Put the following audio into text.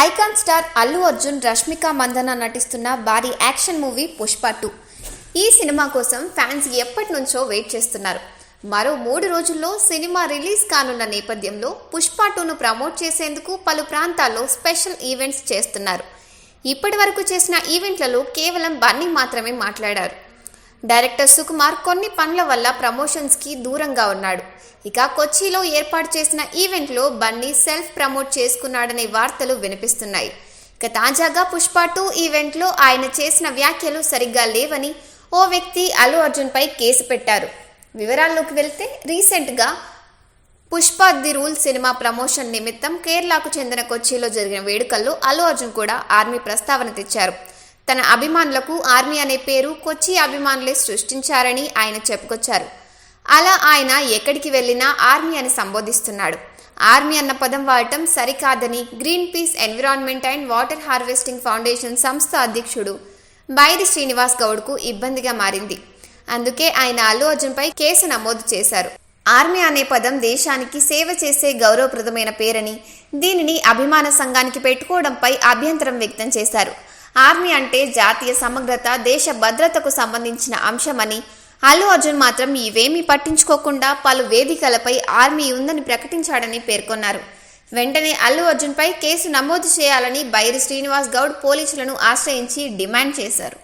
Icon star Allu Arjun Rashmika Mandanna నటిస్తున్న భారీ action movie Pushpa two. ఈ సినిమా కోసం ఫ్యాన్స్ ఎప్పటి నుంచో వెయిట్ చేస్తున్నారు. మరో మూడు రోజుల్లో సినిమా రిలీజ్ కానున్న నేపథ్యంలో పుష్ప టూను ప్రమోట్ చేసేందుకు పలు ప్రాంతాల్లో స్పెషల్ ఈవెంట్స్ చేస్తున్నారు. ఇప్పటి వరకు చేసిన ఈవెంట్లలో కేవలం బన్నీ మాత్రమే మాట్లాడారు. డైరెక్టర్ సుకుమార్ కొన్ని పనుల వల్ల ప్రమోషన్స్కి దూరంగా ఉన్నాడు. ఇక కొచ్చిలో ఏర్పాటు చేసిన ఈవెంట్లో బన్నీ సెల్ఫ్ ప్రమోట్ చేసుకున్నాడనే వార్తలు వినిపిస్తున్నాయి. ఇక తాజాగా పుష్ప టూ ఈవెంట్లో ఆయన చేసిన వ్యాఖ్యలు సరిగ్గా లేవని ఓ వ్యక్తి అల్లు అర్జున్పై కేసు పెట్టారు. వివరాల్లోకి వెళ్తే రీసెంట్గా పుష్ప ది రూల్ సినిమా ప్రమోషన్ నిమిత్తం కేరళకు చెందిన కొచ్చిలో జరిగిన వేడుకల్లో అల్లు అర్జున్ కూడా ఆర్మీ ప్రస్తావన తెచ్చారు. తన అభిమానులకు ఆర్మీ అనే పేరు కొచ్చి అభిమానులే సృష్టించారని ఆయన చెప్పుకొచ్చారు. అలా ఆయన ఎక్కడికి వెళ్ళినా ఆర్మీ అని సంబోధిస్తున్నాడు. ఆర్మీ అన్న పదం వాడటం సరికాదని green peace environment and water harvesting foundation సంస్థ అధ్యక్షుడు బైరి శ్రీనివాస్ గౌడ్కు ఇబ్బందిగా మారింది. అందుకే ఆయన అల్లు అర్జున్పై కేసు నమోదు చేశారు. ఆర్మీ అనే పదం దేశానికి సేవ చేసే గౌరవప్రదమైన పేరని దీనిని అభిమాన సంఘానికి పెట్టుకోవడంపై అభ్యంతరం వ్యక్తం చేశారు. ఆర్మీ అంటే జాతీయ సమగ్రత దేశ భద్రతకు సంబంధించిన అంశమని అల్లు అర్జున్ మాత్రం ఇవేమీ పట్టించుకోకుండా పలు వేదికలపై ఆర్మీ ఉందని ప్రకటించాడని పేర్కొన్నారు. వెంటనే అల్లు అర్జున్పై కేసు నమోదు చేయాలని బైరి శ్రీనివాస్ గౌడ్ పోలీసులను ఆశ్రయించి డిమాండ్ చేశారు.